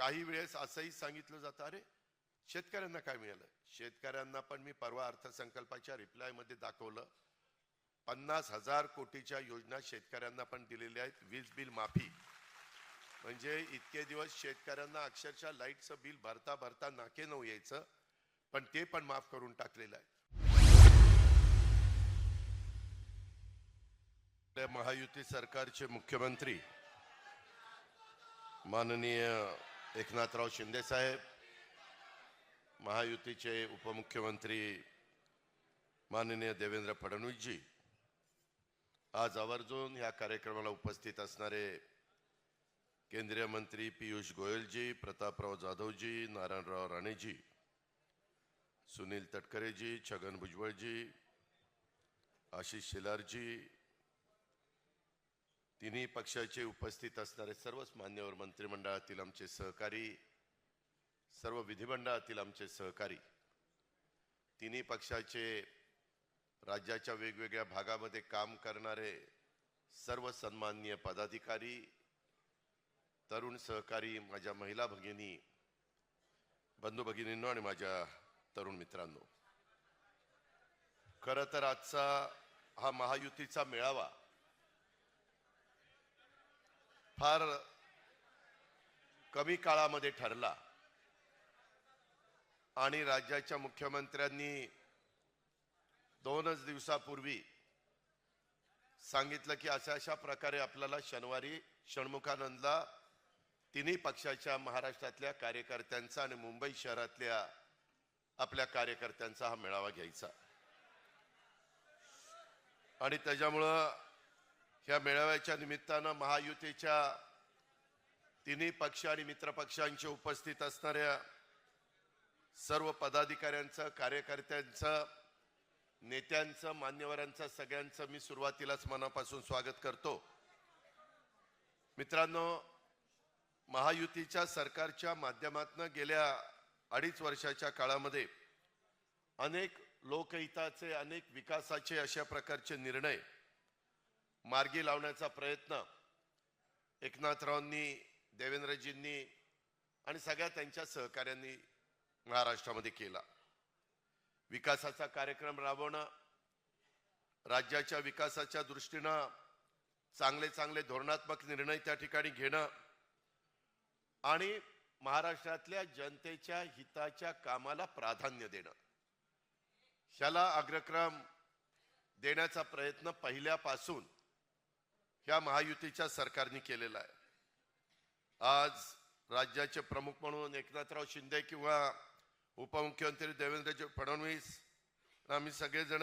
काही वेळेस असंही सांगितलं जातं अरे शेतकऱ्यांना काय मिळालं? शेतकऱ्यांना पण मी परवा अर्थसंकल्पाच्या रिप्लायमध्ये दाखवलं. पन्नास हजार कोटीच्या योजना शेतकऱ्यांना पण दिलेल्या आहेत वीज बिल माफी. म्हणजे इतके दिवस शेतकऱ्यांना अक्षरशः लाईटचं बिल भरता भरता नाके नऊ यायचं पण ते पण माफ करून टाकलेलं आहे. महायुती सरकारचे मुख्यमंत्री माननीय एकनाथराव शिंदे साहेब महायुतीचे उपमुख्यमंत्री माननीय देवेंद्र फडणवीसजी आज आवर्जून या कार्यक्रमाला उपस्थित असणारे केंद्रीय मंत्री पियुष गोयलजी प्रतापराव जाधवजी नारायणराव राणेजी सुनील तटकरेजी छगन भुजबळजी आशिष शेलारजी तिन्ही पक्षाचे उपस्थित असणारे सर्वच मान्यवर मंत्रिमंडळातील आमचे सहकारी सर्व विधिमंडळातील आमचे सहकारी तिन्ही पक्षाचे राज्याच्या वेगवेगळ्या भागामध्ये काम करणारे सर्व सन्माननीय पदाधिकारी तरुण सहकारी माझ्या महिला भगिनी बंधू भगिनींनो आणि माझ्या तरुण मित्रांनो. खरं तर आजचा हा महायुतीचा मेळावा फार कमी काळामध्ये ठरला. आणि राज्याच्या मुख्यमंत्र्यांनी दोनच दिवसापूर्वी सांगितलं की अशा अशा प्रकारे आपल्याला शनिवारी षण्मुखानंदला तिन्ही पक्षाच्या महाराष्ट्रातल्या कार्यकर्त्यांचा आणि मुंबई शहरातल्या आपल्या कार्यकर्त्यांचा हा मेळावा घ्यायचा. आणि त्याच्यामुळं ह्या मेळाव्याच्या निमित्तानं महायुतीच्या तिन्ही पक्ष आणि मित्र पक्षांचे उपस्थित असणाऱ्या सर्व पदाधिकाऱ्यांचं कार्यकर्त्यांचं नेत्यांचं मान्यवरांचं सगळ्यांचं मी सुरुवातीलाच मनापासून स्वागत करतो. मित्रांनो महायुतीच्या सरकारच्या माध्यमातून गेल्या अडीच वर्षाच्या काळामध्ये अनेक लोकहिताचे अनेक विकासाचे अशा प्रकारचे निर्णय मार्गी लावण्याचा प्रयत्न एकनाथरावांनी देवेंद्रजींनी आणि सगळ्या त्यांच्या सहकाऱ्यांनी महाराष्ट्रामध्ये केला. विकासाचा कार्यक्रम राबवणं राज्याच्या विकासाच्या दृष्टीनं चांगले चांगले धोरणात्मक निर्णय त्या ठिकाणी घेणं आणि महाराष्ट्रातल्या जनतेच्या हिताच्या कामाला प्राधान्य देणं. ह्याला अग्रक्रम देण्याचा प्रयत्न पहिल्यापासून ह्या महायुतीच्या सरकारने केलेला आहे. आज राज्याचे प्रमुख म्हणून एकनाथराव शिंदे किंवा उपमुख्यमंत्री देवेंद्रजी फडणवीस आम्ही सगळेजण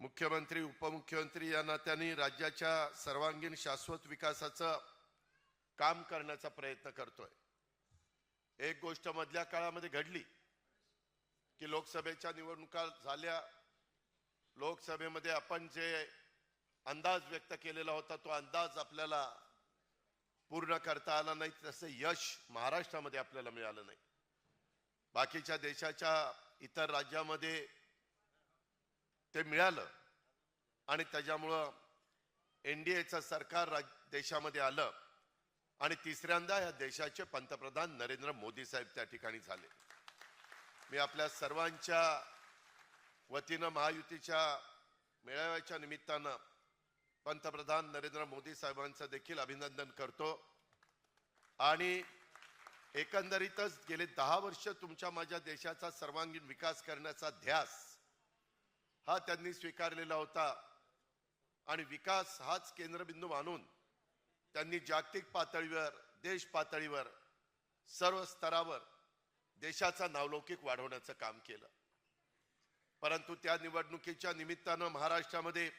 मुख्यमंत्री उपमुख्यमंत्री या नात्याने राज्याच्या सर्वांगीण शाश्वत विकासाचं काम करण्याचा प्रयत्न करतोय. एक गोष्ट मधल्या काळामध्ये घडली की लोकसभेच्या निवडणुका झाल्या. लोकसभेमध्ये आपण जे अंदाज व्यक्त केलेला होता तो अंदाज आपल्याला पूर्ण करता आला नाही तसं यश महाराष्ट्रामध्ये आपल्याला मिळालं नाही. बाकीच्या देशाच्या इतर राज्यामध्ये ते मिळालं आणि त्याच्यामुळं एनडीएचं सरकार राज देशामध्ये आलं आणि तिसऱ्यांदा या देशाचे पंतप्रधान नरेंद्र मोदी साहेब त्या ठिकाणी झाले. मी आपल्या सर्वांच्या वतीनं महायुतीच्या मेळाव्याच्या निमित्तानं पंतप्रधान नरेंद्र मोदी साहेबांचं देखील अभिनंदन करतो. आणि एकंदरीतच गेले दहा वर्ष तुमच्या माझ्या देशाचा सर्वांगीण विकास करण्याचा ध्यास हा त्यांनी स्वीकारलेला होता. आणि विकास हाच केंद्रबिंदू मानून त्यांनी जागतिक पातळीवर देश पातळीवर सर्व स्तरावर देशाचा नावलौकिक वाढवण्याचं काम केलं. परंतु त्या निवडणुकीच्या निमित्तानं महाराष्ट्रामध्ये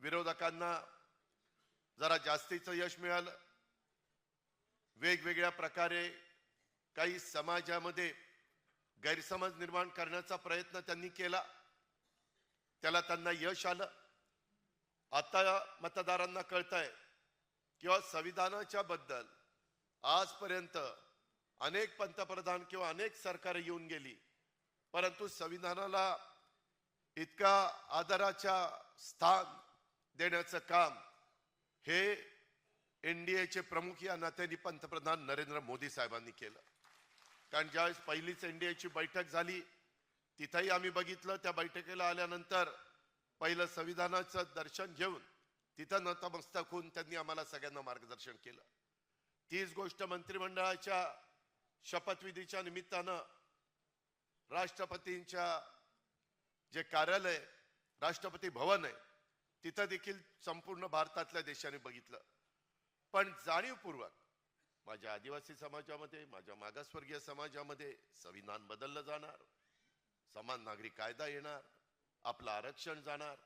विरोधकांना जरा जास्तीचं यश मिळालं. वेगवेगळ्या प्रकारे काही समाजामध्ये गैरसमज निर्माण करण्याचा प्रयत्न त्यांनी केला. त्याला त्यांना यश आलं. आता मतदारांना कळतंय किंवा संविधानाच्या बद्दल आजपर्यंत अनेक पंतप्रधान किंवा अनेक सरकार येऊन गेली. परंतु संविधानाला इतका आदराच्या स्थान देण्याचं काम हे एनडीएचे प्रमुख या नात्याने पंतप्रधान नरेंद्र मोदी साहेबांनी केलं. कारण ज्यावेळेस पहिलीच एनडीएची बैठक झाली तिथंही आम्ही बघितलं. त्या बैठकीला आल्यानंतर पहिलं संविधानाचं दर्शन घेऊन तिथं नतमस्तक होऊन त्यांनी आम्हाला सगळ्यांना मार्गदर्शन केलं. तीच गोष्ट मंत्रिमंडळाच्या शपथविधीच्या निमित्तानं राष्ट्रपतींच्या जे कार्यालय राष्ट्रपती भवन आहे तिथं देखील संपूर्ण भारतातल्या देशाने बघितलं. पण जाणीवपूर्वक माझ्या आदिवासी समाजामध्ये माझ्या मागासवर्गीय समाजामध्ये संविधान बदललं जाणार. समान नागरी कायदा येणार आपलं आरक्षण जाणार.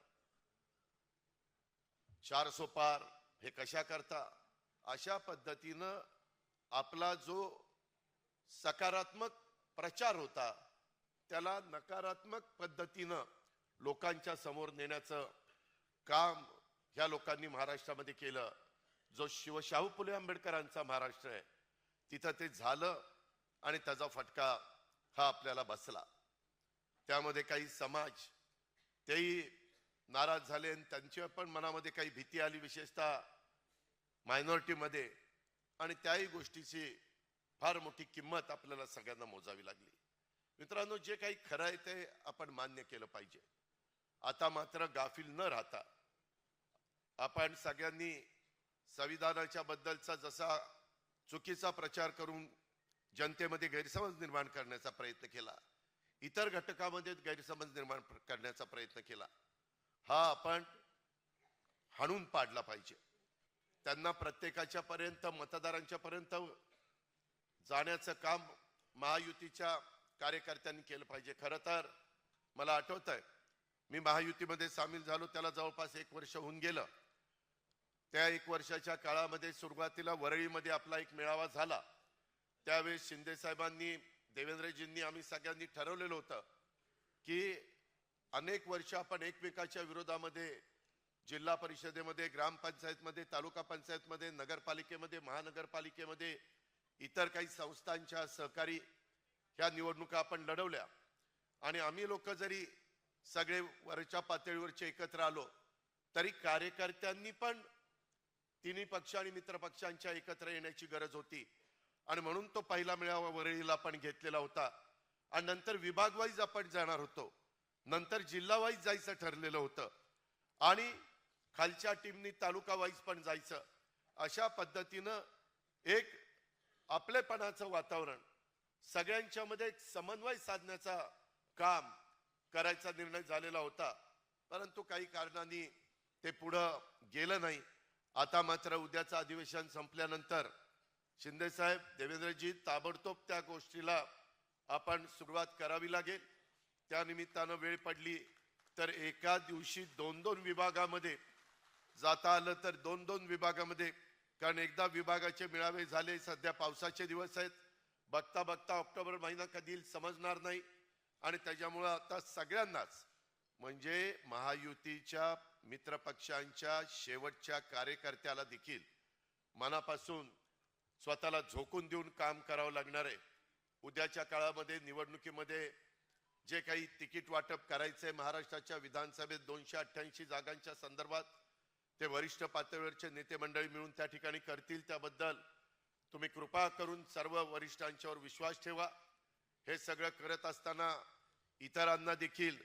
चार सो पार हे कशा करता? अशा पद्धतीनं आपला जो सकारात्मक प्रचार होता त्याला नकारात्मक पद्धतीनं लोकांच्या समोर नेण्याचं काम ह्या लोकांनी महाराष्ट्रामध्ये केलं. जो शिवशाहू फुले आंबेडकरांचा महाराष्ट्र आहे तिथं ते झालं आणि त्याचा फटका हा आपल्याला बसला. त्यामध्ये काही समाज तेही नाराज झाले आणि त्यांच्या पण मनामध्ये काही भीती आली विशेषतः मायनॉरिटीमध्ये आणि त्याही गोष्टीची फार मोठी किंमत आपल्याला सगळ्यांना मोजावी लागली. मित्रांनो जे काही खरं आहे ते आपण मान्य केलं पाहिजे. आता मात्र गाफील न राहता आपण सगळ्यांनी संविधानाच्या बद्दलचा जसा चुकीचा प्रचार करून जनतेमध्ये गैरसमज निर्माण करण्याचा प्रयत्न केला इतर घटकामध्ये गैरसमज निर्माण करण्याचा प्रयत्न केला हा आपण हाणून पाडला पाहिजे. त्यांना प्रत्येकाच्या पर्यंत मतदारांच्या पर्यंत जाण्याचं काम महायुतीच्या कार्यकर्त्यांनी केलं पाहिजे. खरं तर मला आठवत आहे मी महायुतीमध्ये सामील झालो त्याला जवळपास एक वर्ष होऊन गेलं. त्या एक वर्षाच्या काळामध्ये सुरुवातीला वरळीमध्ये आपला एक मेळावा झाला. त्यावेळेस शिंदेसाहेबांनी देवेंद्रजींनी आम्ही सगळ्यांनी ठरवलेलं होतं की अनेक वर्ष आपण एकमेकाच्या विरोधामध्ये जिल्हा परिषदेमध्ये ग्रामपंचायतमध्ये तालुका पंचायतमध्ये नगरपालिकेमध्ये महानगरपालिकेमध्ये इतर काही संस्थांच्या सहकारी ह्या निवडणुका आपण लढवल्या. आणि आम्ही लोक जरी सगळे वरच्या पातळीवरचे एकत्र आलो तरी कार्यकर्त्यांनी पण तिन्ही पक्ष आणि मित्र पक्षांच्या एकत्र येण्याची गरज होती. आणि म्हणून तो पहिला मेळावा वरळीला आपण घेतलेला होता. आणि नंतर विभागवाईज आपण जाणार होतो. नंतर जिल्हावाईज जायचं ठरलेलं होतं. आणि खालच्या टीमनी तालुका वाईज पण जायचं. अशा पद्धतीनं एक आपलेपणाचं वातावरण सगळ्यांच्या मध्ये एक समन्वय साधण्याचा काम करायचा निर्णय झालेला होता. परंतु काही कारणांनी ते पुढं गेलं नाही. आता मात्र उद्याचं अधिवेशन संपल्यानंतर शिंदेसाहेब देवेंद्रजी ताबडतोब त्या गोष्टीला आपण सुरुवात करावी लागेल. त्या निमित्तानं वेळ पडली तर एका दिवशी दोन दोन विभागामध्ये जाता आलं तर दोन दोन विभागामध्ये कारण एकदा विभागाचे मेळावे झाले सध्या पावसाचे दिवस आहेत. बघता बघता ऑक्टोबर महिना कधी समजणार नाही. आणि त्याच्यामुळं आता सगळ्यांनाच म्हणजे महायुतीच्या मित्रपक्षांच्या शेवटच्या कार्यकर्त्याला देखील मनापासून स्वतःला झोकून देऊन काम करावं लागणार आहे. उद्याच्या काळामध्ये निवडणुकीमध्ये जे काही तिकीट वाटप करायचंय महाराष्ट्राच्या विधानसभेत दोनशे अठ्ठ्याऐंशी जागांच्या संदर्भात ते वरिष्ठ पातळीवरचे नेते मंडळी मिळून त्या ठिकाणी करतील. त्याबद्दल तुम्ही कृपा करून सर्व वरिष्ठांच्यावर विश्वास ठेवा. हे सगळं करत असताना इतरांना देखील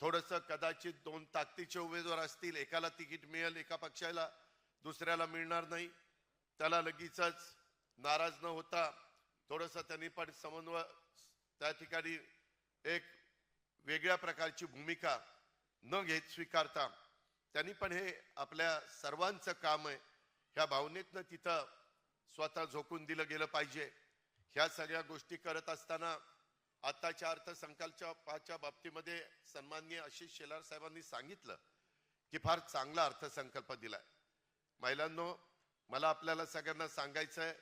थोडस कदाचित दोन ताकदीचे उमेदवार असतील. एकाला तिकीट मिळेल एका पक्षाला दुसऱ्याला मिळणार नाही. त्याला लगेचच नाराज न होता थोडस त्यांनी पण समन्वय त्या ठिकाणी एक वेगळ्या प्रकारची भूमिका न घेत स्वीकारता त्यांनी पण हे आपल्या सर्वांचं काम आहे. ह्या भावनेतनं तिथं स्वतः झोकून दिलं गेलं पाहिजे. ह्या सगळ्या गोष्टी करत असताना आताच्या अर्थसंकल्पाच्या बाबतीमध्ये सन्माननीय आशिष शेलार साहेबांनी सांगितलं की फार चांगला अर्थसंकल्प दिलाय. महिलांनो मला आपल्याला सगळ्यांना सांगायचं आहे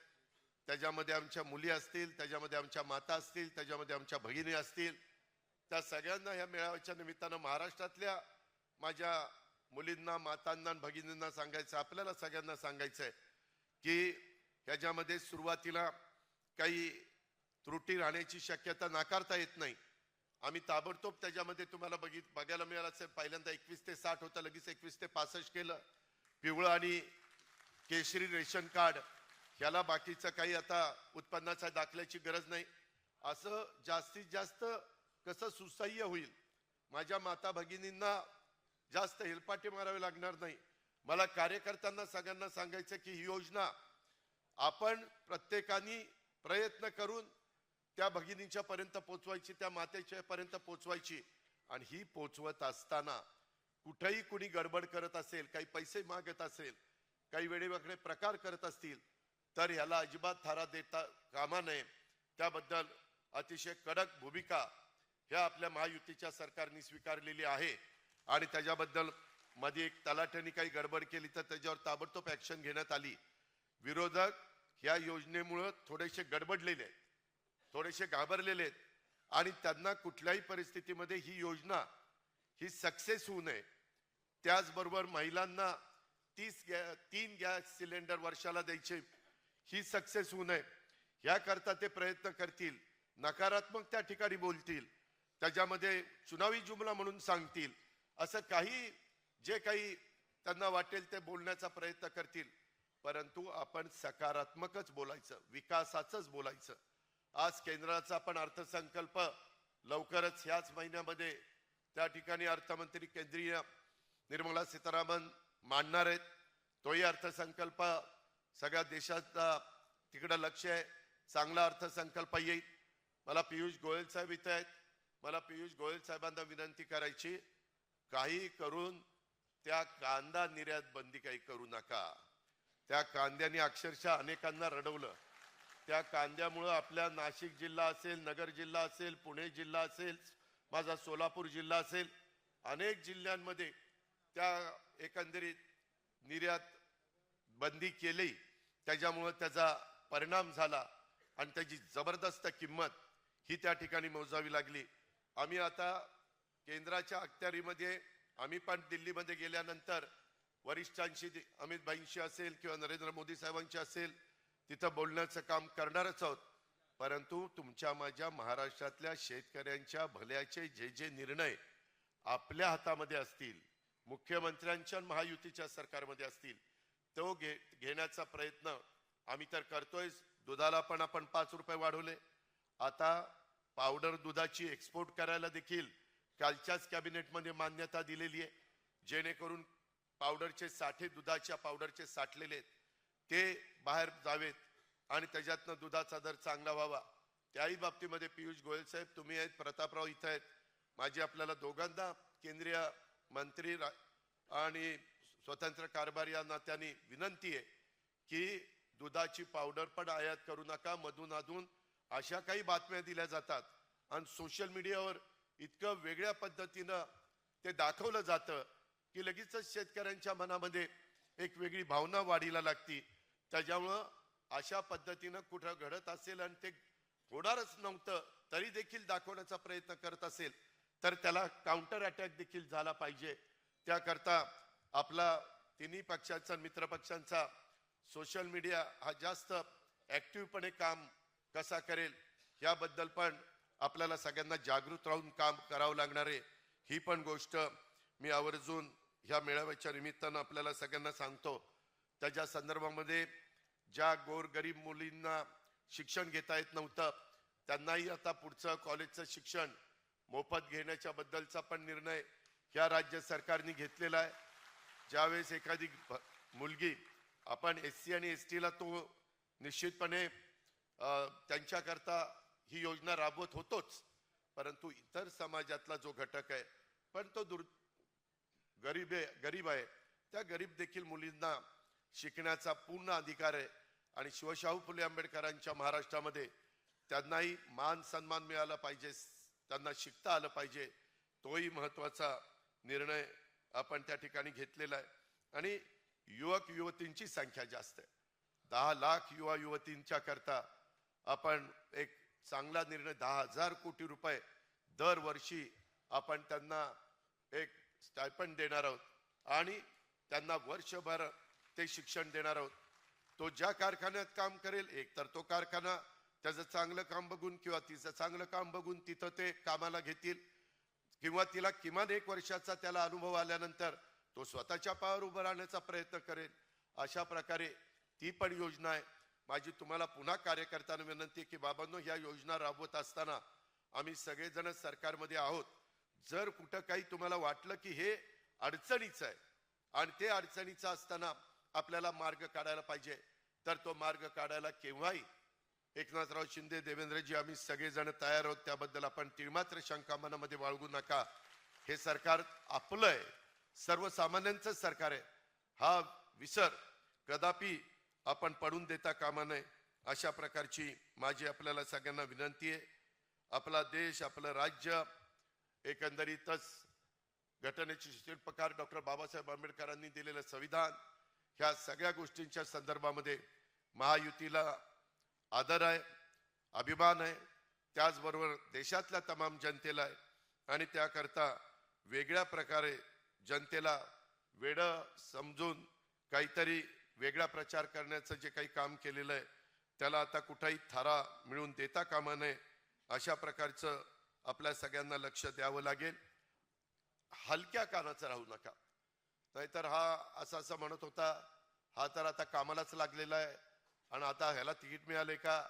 त्याच्यामध्ये आमच्या मुली असतील त्याच्यामध्ये आमच्या माता असतील त्याच्यामध्ये आमच्या भगिनी असतील त्या सगळ्यांना ह्या मेळाव्याच्या निमित्तानं महाराष्ट्रातल्या माझ्या मुलींना मातांना आणि भगिनींना सांगायचं आपल्याला सगळ्यांना सांगायचं आहे की ह्याच्यामध्ये सुरुवातीला काही त्रुटी राहण्याची शक्यता नाकारता येत नाही. आम्ही ताबडतोब त्याच्यामध्ये तुम्हाला बघित बघायला मिळालं असेल पहिल्यांदा एकवीस ते साठ होतं लगेच एकवीस ते पासष्ट केलं. पिवळं आणि केशरी रेशन कार्ड ह्याला बाकीचं काही आता उत्पन्नाचा दाखल्याची गरज नाही. असं जास्तीत जास्त कसं सुसह्य होईल? माझ्या माता भगिनींना जास्त हेलपाटे मारावे लागणार नाही. मला कार्यकर्त्यांना सगळ्यांना सांगायचं की ही योजना आपण प्रत्येकाने प्रयत्न करून त्या भगिनींच्या पर्यंत पोचवायची त्या मातेच्या पर्यंत पोचवायची. आणि ही पोचवत असताना कुठेही कुणी गडबड करत असेल काही पैसे मागत असेल काही वेळेवेगळे प्रकार करत असतील तर याला अजिबात थारा देता कामा नये. त्याबद्दल अतिशय कडक भूमिका ह्या आपल्या महायुतीच्या सरकारने स्वीकारलेली आहे. आणि त्याच्याबद्दलमध्ये एक तलाठ्याने काही गडबड केली तर त्याच्यावर ताबडतोब ऍक्शन घेण्यात आली. विरोधक ह्या योजनेमुळं थोडेसे गडबडलेले आहेत. थोडेसे घाबरलेले आहेत. आणि त्यांना कुठल्याही परिस्थितीमध्ये ही योजना ही सक्सेस होऊ नये. त्याचबरोबर महिलांना तीस गॅ तीन गॅस सिलेंडर वर्षाला द्यायचे ही सक्सेस होऊ नये. याकरता ते प्रयत्न करतील. नकारात्मक त्या ठिकाणी बोलतील. त्याच्यामध्ये चुनावी जुमला म्हणून सांगतील. असं काही जे काही त्यांना वाटेल ते बोलण्याचा प्रयत्न करतील. परंतु आपण सकारात्मकच बोलायचं विकासाचंच बोलायचं. आज केंद्राचा पण अर्थसंकल्प लवकरच ह्याच महिन्यामध्ये त्या ठिकाणी अर्थमंत्री केंद्रीय निर्मला सीतारामन मांडणार आहेत. तोही अर्थसंकल्प सगळ्या देशाचा तिकडं लक्ष आहे. चांगला अर्थसंकल्प येईल. मला पियुष गोयल साहेब इथे आहेत. मला पियुष गोयल साहेबांना विनंती करायची काही करून त्या कांदा निर्यात बंदी काही करू नका. त्या कांद्याने अक्षरशः अनेकांना रडवलं. त्या कांद्यामुळं आपल्या नाशिक जिल्हा असेल नगर जिल्हा असेल पुणे जिल्हा असेल माझा सोलापूर जिल्हा असेल अनेक जिल्ह्यांमध्ये त्या एकंदरीत निर्यात बंदी केली. त्याच्यामुळं त्याचा परिणाम झाला आणि त्याची जबरदस्त किंमत ही त्या ठिकाणी मोजावी लागली. आम्ही आता केंद्राच्या अखत्यारीमध्ये आम्ही पण दिल्लीमध्ये गेल्यानंतर वरिष्ठांशी दि- अमित भाईंशी असेल किंवा नरेंद्र मोदी साहेबांशी असेल तिथं बोलण्याचं काम करणारच आहोत. परंतु तुमच्या माझ्या महाराष्ट्रातल्या शेतकऱ्यांच्या भल्याचे जे जे निर्णय आपल्या हातामध्ये असतील मुख्यमंत्र्यांच्या महायुतीच्या सरकारमध्ये असतील तो घे घेण्याचा प्रयत्न आम्ही तर करतोय. दुधाला पण आपण पाच रुपये वाढवले. आता पावडर दुधाची एक्सपोर्ट करायला देखील कालच्याच कॅबिनेटमध्ये मान्यता दिलेली आहे. जेणेकरून पावडरचे साठे दुधाच्या पावडरचे साठलेले आहेत. ते बाहेर जावेत आणि त्याच्यातनं दुधाचा दर चांगला व्हावा. त्याही बाबतीमध्ये पियुष गोयल साहेब तुम्ही आहेत प्रतापराव इथं आहेत. माझी आपल्याला दोघांना केंद्रीय मंत्री आणि स्वतंत्र कारभार या नात्याने विनंती आहे की दुधाची पावडर पण आयात करू नका मधून अधून अशा काही बातम्या दिल्या जातात. आणि सोशल मीडियावर इतकं वेगळ्या पद्धतीनं ते दाखवलं जातं की लगेचच शेतकऱ्यांच्या मनामध्ये एक वेगळी भावना वाढीला लागती. त्याच्यामुळं अशा पद्धतीनं कुठं घडत असेल आणि ते होणारच नव्हतं तरी देखील दाखवण्याचा प्रयत्न करत असेल तर त्याला काउंटर अटॅक देखील झाला पाहिजे. त्याकरता आपला तिन्ही पक्षांचा मित्र पक्षांचा सोशल मीडिया हा जास्त ॲक्टिव्हपणे काम कसा करेल याबद्दल पण आपल्याला सगळ्यांना जागृत राहून काम करावं लागणार आहे. ही पण गोष्ट मी आवर्जून ह्या मेळाव्याच्या निमित्तानं आपल्याला सगळ्यांना सांगतो. त्याच्या संदर्भामध्ये ज्या गोरगरीब मुलींना शिक्षण घेता येत नव्हतं त्यांनाही आता पुढचं कॉलेजचं शिक्षण मोफत घेण्याच्या बद्दलचा पण निर्णय ह्या राज्य सरकारने घेतलेला आहे. ज्यावेळेस एखादी मुलगी आपण एस सी आणि एस टीला तो निश्चितपणे त्यांच्याकरता ही योजना राबवत होतोच परंतु इतर समाजातला जो घटक आहे पण तो दुर गरीब आहे गरीब आहे त्या गरीब देखील मुलींना शिकण्याचा पूर्ण अधिकार आहे. आणि शिवशाहू फुले आंबेडकरांच्या महाराष्ट्रामध्ये त्यांनाही मान सन्मान मिळाला पाहिजे त्यांना शिकता आलं पाहिजे. तोही महत्त्वाचा निर्णय आपण त्या ठिकाणी घेतलेला आहे. आणि युवक युवतींची संख्या जास्त आहे. दहा लाख युवा युवतींच्या करता आपण एक चांगला निर्णय दहा हजार कोटी रुपये दरवर्षी आपण त्यांना एक स्टायपंड देणार आहोत. आणि त्यांना वर्षभर ते शिक्षण देणार आहोत. तो ज्या कारखान्यात काम करेल एक तर तो कारखाना त्याचं चांगलं काम बघून किंवा तिचं चांगलं काम बघून तिथं ते कामाला घेतील. किंवा तिला किमान एक वर्षाचा त्याला अनुभव आल्यानंतर तो स्वतःच्या पायावर उभं राहण्याचा प्रयत्न करेल. अशा प्रकारे ती पण योजना आहे. माझी तुम्हाला पुन्हा कार्यकर्त्यांना विनंती की बाबांनो ह्या योजना राबवत असताना आम्ही सगळेजण सरकारमध्ये आहोत. जर कुठं काही तुम्हाला वाटलं की हे अडचणीचं आहे आणि ते अडचणीचं असताना आपल्याला मार्ग काढायला पाहिजे. तर तो मार्ग काढायला केव्हाही एकनाथराव शिंदे देवेंद्रजी आम्ही सगळेजण तयार आहोत. त्याबद्दल आपण तिळमात्र शंका मनामध्ये बाळगू नका. हे सरकार आपलं आहे. सर्वसामान्यांचं सरकार आहे. हा विसर कदापि आपण पडून देता कामा नये. अशा प्रकारची माझी आपल्याला सगळ्यांना विनंती आहे. आपला देश आपलं राज्य एकंदरीतच घटनेचे शिल्पकार डॉक्टर बाबासाहेब आंबेडकरांनी दिलेलं संविधान ह्या सगळ्या गोष्टींच्या संदर्भामध्ये महायुतीला आदर आहे अभिमान आहे. त्याचबरोबर देशातल्या तमाम जनतेला आहे. आणि त्याकरता वेगळ्या प्रकारे जनतेला वेड समजून काहीतरी वेगळा प्रचार करण्याचं जे काही काम केलेलं आहे त्याला आता कुठेही थारा मिळून देता कामा नये अशा प्रकारचं आपल्या सगळ्यांना लक्ष द्यावं लागेल. हलक्या कानाचं राहू नका. नाहीतर हा असं असं म्हणत होता हा तर आता कामालाच लागलेला आहे. आणि आता ह्याला तिकीट मिळाले का?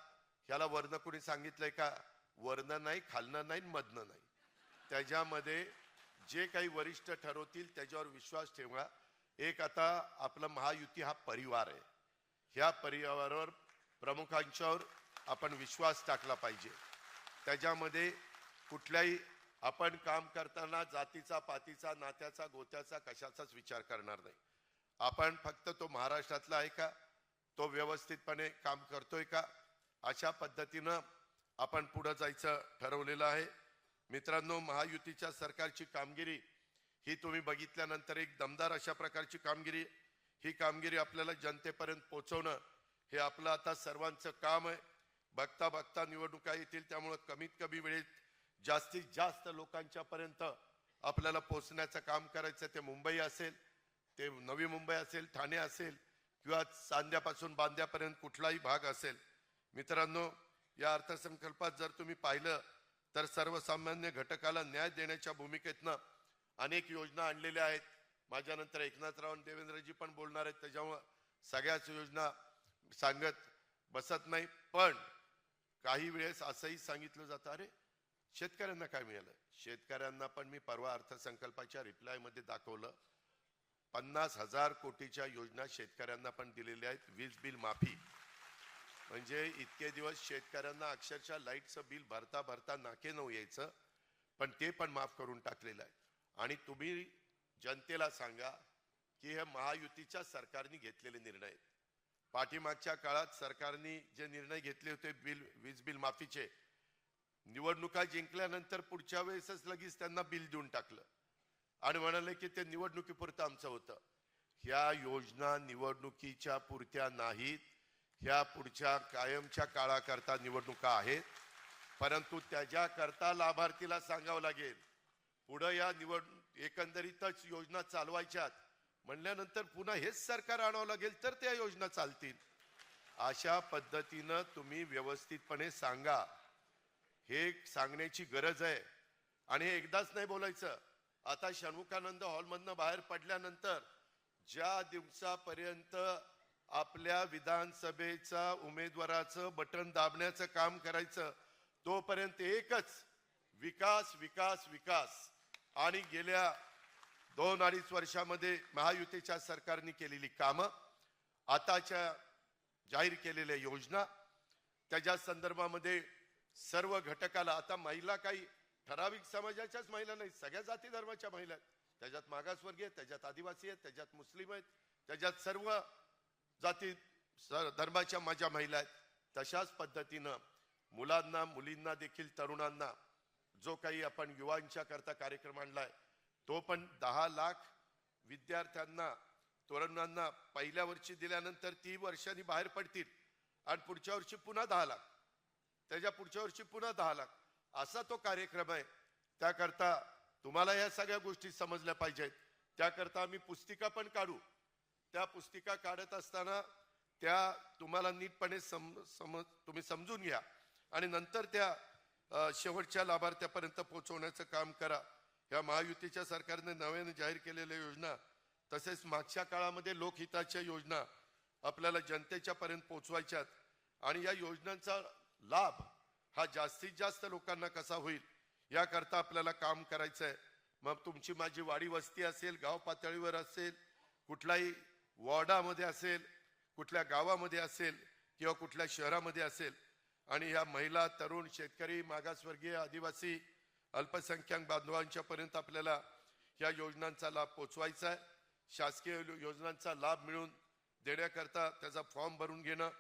ह्याला वर्ण कोणी सांगितलंय का? वर्ण नाही खालणं नाही मधनं नाही. त्याच्यामध्ये जे काही वरिष्ठ ठरवतील त्याच्यावर विश्वास ठेवा. एक आता आपला महायुती हा परिवार आहे. ह्या परिवारावर प्रमुखांच्यावर आपण विश्वास टाकला पाहिजे. त्याच्यामध्ये कुठल्याही आपण काम करताना जातीचा पातीचा नात्याचा गोत्याचा कशाचाच विचार करणार नाही. आपण फक्त तो महाराष्ट्रातला आहे का? तो व्यवस्थितपणे काम करतोय का? अशा पद्धतीनं आपण पुढं जायचं ठरवलेलं आहे. मित्रांनो महायुतीच्या सरकारची कामगिरी ही तुम्ही बघितल्यानंतर एक दमदार अशा प्रकारची कामगिरी ही कामगिरी आपल्याला जनतेपर्यंत पोहोचवणं हे आपलं आता सर्वांचं काम आहे. बघता बघता निवडणुका येतील त्यामुळं कमीत कमी वेळेत जास्तीत जास्त लोकांच्या पर्यंत आपल्याला पोहोचण्याचं काम करायचं ते मुंबई असेल ते नवी मुंबई असेल ठाणे असेल किंवा चांद्यापासून बांद्यापर्यंत कुठलाही भाग असेल. मित्रांनो या अर्थसंकल्पात जर तुम्ही पाहिलं तर सर्वसामान्य घटकाला न्याय देण्याच्या भूमिकेतनं अनेक योजना आणलेल्या आहेत. माझ्यानंतर एकनाथराव देवेंद्रजी पण बोलणार आहेत. त्याच्यामुळं सगळ्याच योजना सांगत बसत नाही. पण काही वेळेस असंही सांगितलं जातं अरे शेतकऱ्यांना काय मिळालं? शेतकऱ्यांना पण मी परवा अर्थसंकल्पाच्या रिप्लायमध्ये दाखवलं. पन्नास हजार कोटीच्या योजना शेतकऱ्यांना पण दिलेल्या आहेत. वीज बिल माफी. म्हणजे इतके दिवस शेतकऱ्यांना अक्षरशः लाईटचं बिल भरता भरता नाके नऊ यायचं. पण ते पण माफ करून टाकलेलं आहे. आणि तुम्ही जनतेला सांगा की हे महायुतीच्या सरकारने घेतलेले निर्णय आहेत. पाठीमागच्या काळात सरकारने जे निर्णय घेतले होते बिल वीज बिल माफीचे निवडणुका जिंकल्यानंतर पुढच्या वेळेसच लगेच त्यांना बिल देऊन टाकलं. आणि म्हणाले की ते निवडणुकीपुरतं आमचं होतं. ह्या योजना निवडणुकीच्या पुरत्या नाहीत. ह्या पुढच्या कायमच्या काळाकरता निवडणुका आहेत. परंतु त्याच्याकरता लाभार्थीला सांगावं लागेल. पुढं या निवड एकंदरीतच योजना चालवायच्यात. म्हणल्यानंतर पुन्हा हेच सरकार आणावं लागेल तर त्या योजना चालतील. अशा पद्धतीनं तुम्ही व्यवस्थितपणे सांगा. हे सांगण्याची गरज आहे. आणि हे एकदाच नाही बोलायचं. आता षण्मुखानंद हॉलमधनं बाहेर पडल्यानंतर ज्या दिवसापर्यंत आपल्या विधानसभेचा उमेदवाराचं बटन दाबण्याचं काम करायचं तोपर्यंत एकच विकास विकास विकास. आणि गेल्या दोन अडीच वर्षामध्ये महायुतीच्या सरकारने केलेली कामं आताच्या जाहीर केलेल्या योजना त्याच्या संदर्भामध्ये सर्व घटकाला आता महिला काही ठराविक समाजाच्याच महिला नाही सगळ्या जाती धर्माच्या महिला आहेत. त्याच्यात मागासवर्गीय त्याच्यात आदिवासी आहेत त्याच्यात मुस्लिम आहेत त्याच्यात सर्व जाती धर्माच्या माझ्या महिला आहेत. तशाच पद्धतीनं मुलांना मुलींना देखील तरुणांना जो काही आपण युवांच्या करता कार्यक्रम आणलाय तो पण दहा लाख विद्यार्थ्यांना तरुणांना पहिल्या वर्षी दिल्यानंतर ती वर्षांनी बाहेर पडतील आणि पुढच्या वर्षी पुन्हा दहा लाख. त्याच्या पुढच्या वर्षी पुन्हा दहा लाख. असा तो कार्यक्रम आहे. त्याकरता तुम्हाला या सगळ्या गोष्टी समजल्या पाहिजेत. त्याकरता आम्ही पुस्तिका पण काढू. त्या पुस्तिका काढत असताना त्या तुम्हाला नीटपणे सम सम तुम्ही समजून घ्या. आणि नंतर त्या शेवटच्या लाभार्थ्यापर्यंत पोहोचवण्याचं काम करा. या महायुतीच्या सरकारने नव्याने जाहीर केलेल्या योजना तसेच मागच्या काळामध्ये लोकहिताच्या योजना आपल्याला जनतेच्या पर्यंत पोहोचवायच्यात. आणि या योजनांचा लाभ हा जास्तीत जास्त लोकांना कसा होईल याकरता आपल्याला काम करायचं आहे मग तुमची माझी वाडी वस्ती असेल गाव पातळीवर असेल कुठलाही वॉर्डामध्ये असेल कुठल्या गावामध्ये असेल किंवा कुठल्या शहरामध्ये असेल आणि ह्या महिला तरुण शेतकरी मागासवर्गीय आदिवासी अल्पसंख्याक बांधवांच्या पर्यंत आपल्याला या योजनांचा लाभ पोचवायचा आहे शासकीय योजनांचा लाभ मिळून देण्याकरता त्याचा फॉर्म भरून घेणं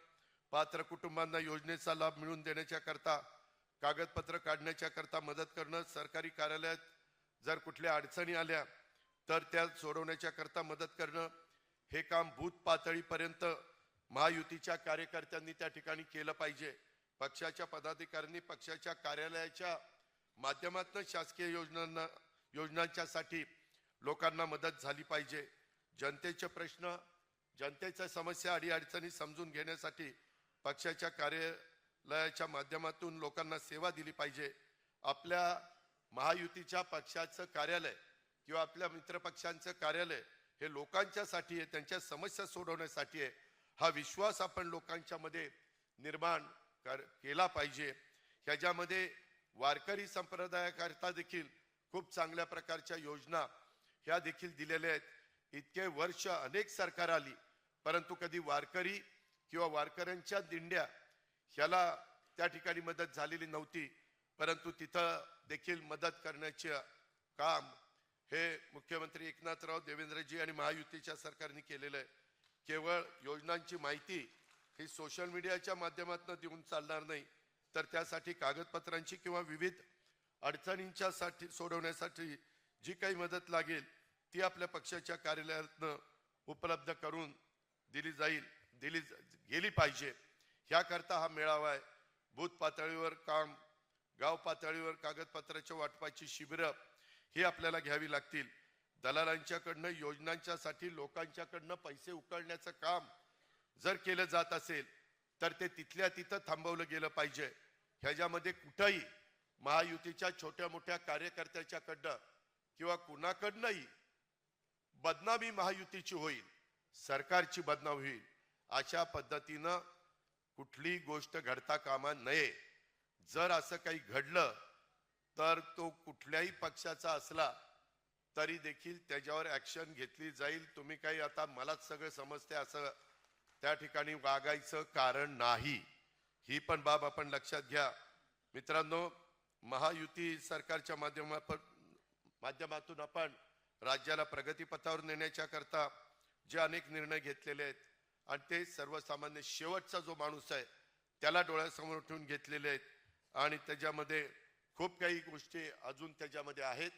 पात्र कुटुंबांना योजनेचा लाभ मिळवून देण्याच्या करता कागदपत्र काढण्याच्या करता मदत करणं सरकारी कार्यालयात जर कुठल्या अडचणी आल्या तर त्या सोडवण्याच्या करता मदत करणं हे काम बूथ पातळीपर्यंत महायुतीच्या कार्यकर्त्यांनी त्या ठिकाणी केलं पाहिजे. पक्षाच्या पदाधिकाऱ्यांनी पक्षाच्या कार्यालयाच्या माध्यमातून शासकीय योजनांना योजनांच्यासाठी लोकांना मदत झाली पाहिजे. जनतेचे प्रश्न जनतेच्या समस्या अडीअडचणी समजून घेण्यासाठी पक्षाच्या कार्यालयाच्या माध्यमातून लोकांना सेवा दिली पाहिजे. आपल्या महायुतीच्या पक्षाचं कार्यालय किंवा आपल्या मित्रपक्षांचं कार्यालय हे लोकांच्यासाठी आहे त्यांच्या समस्या सोडवण्यासाठी आहे. हा विश्वास आपण लोकांच्या मध्ये निर्माण कर केला पाहिजे. ह्याच्यामध्ये वारकरी संप्रदायाकरता देखील खूप चांगल्या प्रकारच्या योजना ह्या देखील दिलेल्या आहेत. इतके वर्ष अनेक सरकार आली परंतु कधी वारकरी किंवा वारकऱ्यांच्या दिंड्या ह्याला त्या ठिकाणी मदत झालेली नव्हती परंतु तिथं देखील मदत करण्याचे काम हे मुख्यमंत्री एकनाथराव देवेंद्रजी आणि महायुतीच्या सरकारने केलेलं आहे. केवळ योजनांची माहिती ही सोशल मीडियाच्या माध्यमातून देऊन चालणार नाही तर त्यासाठी कागदपत्रांची किंवा विविध अडचणींच्या साठी सोडवण्यासाठी जी काही मदत लागेल ती आपल्या पक्षाच्या कार्यालयातनं उपलब्ध करून दिली जाईल. दिली गेली पाहिजे. ह्याकरता हा मेळावा आहे. बूथ पातळीवर काम गाव पातळीवर कागदपत्राच्या वाटपाची शिबिरं ही आपल्याला घ्यावी लागतील. दलालांच्याकडनं योजनांच्यासाठी लोकांच्याकडनं पैसे उकळण्याचं काम जर केलं जात असेल तर ते तिथल्या तिथं थांबवलं गेलं पाहिजे. ह्याच्यामध्ये कुठंही महायुतीच्या छोट्या मोठ्या कार्यकर्त्याच्याकडनं किंवा कुणाकडनंही बदनामी महायुतीची होईल. सरकारची बदनामी होईल. अशा पद्धतीनं कुठली गोष्ट घडता कामा नये. जर असं काही घडलं तर तो कुठल्याही पक्षाचा असला तरी देखील त्याच्यावर ऍक्शन घेतली जाईल. तुम्ही काही आता मलाच सगळं समजते असं त्या ठिकाणी वागायचं कारण नाही. ही पण बाब आपण लक्षात घ्या. मित्रांनो महायुती सरकारच्या माध्यमातून माध्यमातून आपण राज्याला प्रगतीपथावर नेण्याच्या करता जे अनेक निर्णय घेतलेले आहेत आणि ते सर्वसामान्य शेवटचा जो माणूस आहे त्याला डोळ्यासमोर ठेवून घेतलेले आहेत. आणि त्याच्यामध्ये खूप काही गोष्टी अजून त्याच्यामध्ये आहेत.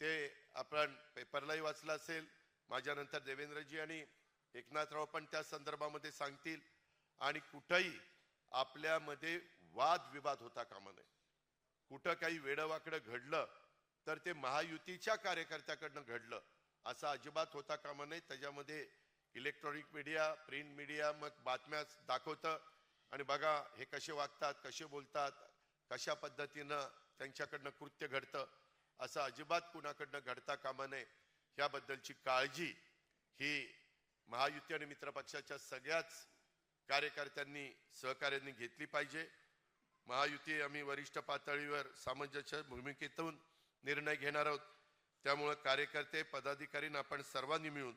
ते आपण पेपरलाही वाचलं असेल. माझ्यानंतर देवेंद्रजी आणि एकनाथराव पण त्या संदर्भामध्ये सांगतील. आणि कुठंही आपल्यामध्ये वादविवाद होता कामा नये. कुठं काही वेडवाकडं घडलं तर ते महायुतीच्या कार्यकर्त्याकडनं घडलं. असं अजिबात होता कामा नये. त्याच्यामध्ये इलेक्ट्रॉनिक मीडिया प्रिंट मीडिया मग बातम्या दाखवतं. आणि बघा हे कसे वागतात कसे बोलतात कशा पद्धतीनं त्यांच्याकडनं कृत्य घडतं असं अजिबात कुणाकडनं घडता कामा नये. ह्याबद्दलची काळजी ही महायुती आणि मित्रपक्षाच्या सगळ्याच कार्यकर्त्यांनी सहकार्यांनी घेतली पाहिजे. महायुती आम्ही वरिष्ठ पातळीवर सामंजस्य भूमिकेतून निर्णय घेणार आहोत. त्यामुळं कार्यकर्ते पदाधिकारींना आपण सर्वांनी मिळून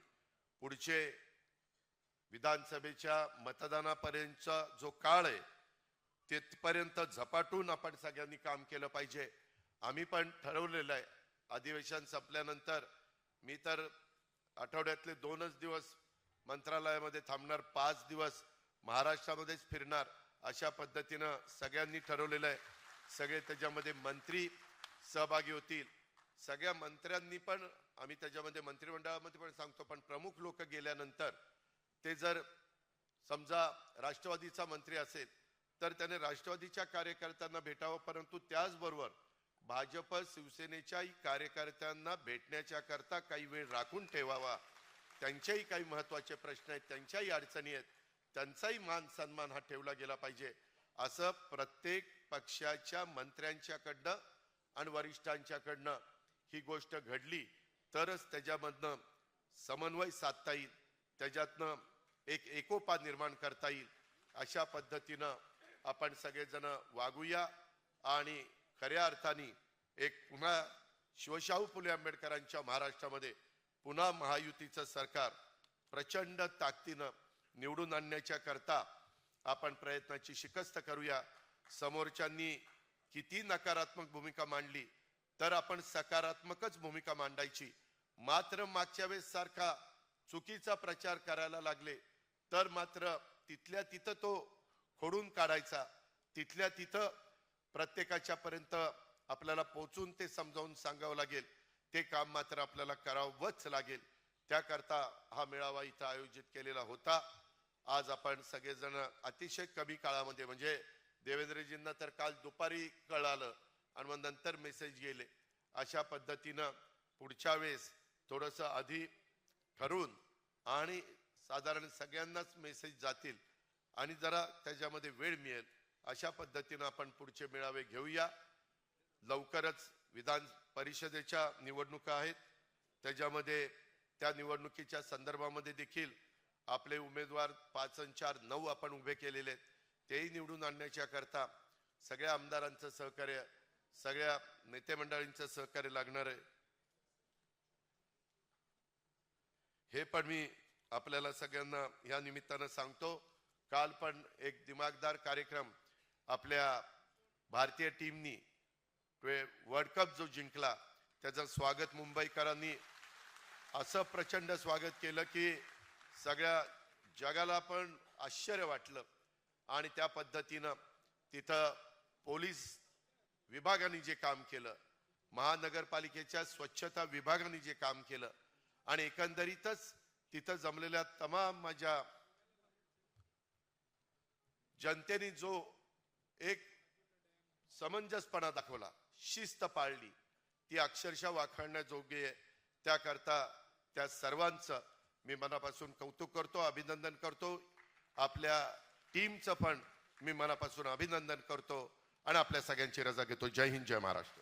पुढचे विधानसभेच्या मतदानापर्यंतचा जो काळ आहे तिथपर्यंत झपाटून आपण सगळ्यांनी काम केलं पाहिजे. आम्ही पण ठरवलेलं आहे. अधिवेशन संपल्यानंतर मी तर आठवड्यातले दोनच दिवस मंत्रालयामध्ये थांबणार पाच दिवस महाराष्ट्रामध्येच फिरणार अशा पद्धतीनं सगळ्यांनी ठरवलेलं आहे. सगळे त्याच्यामध्ये मंत्री सहभागी होतील. सगळ्या मंत्र्यांनी पण आम्ही त्याच्यामध्ये मंत्रिमंडळामध्ये पण सांगतो पण प्रमुख लोक गेल्यानंतर ते जर समजा राष्ट्रवादीचा मंत्री असेल तर त्याने राष्ट्रवादीच्या कार्यकर्त्यांना भेटावं परंतु त्याचबरोबर भाजप शिवसेनेच्याही कार्यकर्त्यांना भेटण्याच्या करता काही वेळ राखून ठेवावा. त्यांच्याही काही महत्त्वाचे प्रश्न आहेत त्यांच्याही अडचणी आहेत. त्यांचाही मान सन्मान हा ठेवला गेला पाहिजे. असं प्रत्येक पक्षाच्या मंत्र्यांच्याकडनं आणि वरिष्ठांच्याकडनं ही गोष्ट घडली तरच त्याच्यामधनं समन्वय साधता येईल. त्याच्यातनं एक एकोपा निर्माण करता येईल. अशा पद्धतीनं आपण सगळेजण वागूया आणि खऱ्या अर्थाने एक पुन्हा शिवशाहू फुले आंबेडकरांच्या महाराष्ट्रामध्ये पुन्हा महायुतीचं सरकार प्रचंड ताकदीनं निवडून आणण्याच्या करता आपण प्रयत्नाची शिकस्त करूया. समोरच्यांनी किती नकारात्मक भूमिका मांडली तर आपण सकारात्मकच भूमिका मांडायची. मात्र मागच्या वेळेस सारखा चुकीचा प्रचार करायला लागले. तर मात्र तिथल्या तिथं तो खोडून काढायचा. तिथल्या तिथं प्रत्येकाच्या पर्यंत आपल्याला पोचून ते समजावून सांगावं लागेल. ते काम मात्र आपल्याला करावंच लागेल. त्याकरता हा मेळावा इथं आयोजित केलेला होता. आज आपण सगळेजण अतिशय कमी काळामध्ये म्हणजे देवेंद्रजींना तर काल दुपारी कळालं आणि मग नंतर मेसेज गेले. अशा पद्धतीनं पुढच्या वेळेस थोडस आधी ठरवून आणि साधारण सगळ्यांनाच मेसेज जातील आणि जरा त्याच्यामध्ये वेळ मिळेल. अशा पद्धतीनं आपण पुढचे मेळावे घेऊया. लवकरच विधान परिषदेच्या निवडणुका आहेत. त्याच्यामध्ये त्या निवडणुकीच्या संदर्भामध्ये देखील आपले उमेदवार पाच आणि चार नऊ आपण उभे केलेले आहेत. तेही निवडून आणण्याच्या करता सगळ्या आमदारांचं सहकार्य सगळ्या नेते मंडळींचं सहकार्य लागणार आहे. हे पण मी आपल्याला सगळ्यांना ह्या निमित्तानं सांगतो काल पण एक दिमागदार कार्यक्रम आपल्या भारतीय टीमनी वर्ल्ड कप जो जिंकला त्याचं स्वागत मुंबईकरांनी असं प्रचंड स्वागत केलं की सगळ्या जगाला पण आश्चर्य वाटलं. आणि त्या पद्धतीनं तिथं पोलीस विभागाने जे काम केलं महानगरपालिकेच्या स्वच्छता विभागाने जे काम केलं आणि एकंदरीतच तिथं जमलेल्या तमाम माझ्या जनतेने जो एक समंजसपणा दाखवला शिस्त पाळली ती अक्षरशः वाखाणण्याजोगी आहे. त्याकरता त्या सर्वांचं मी मनापासून कौतुक करतो अभिनंदन करतो. आपल्या टीमचं पण मी मनापासून अभिनंदन करतो. आणि आपल्या सगळ्यांची रजा घेतो. जय हिंद जय महाराष्ट्र.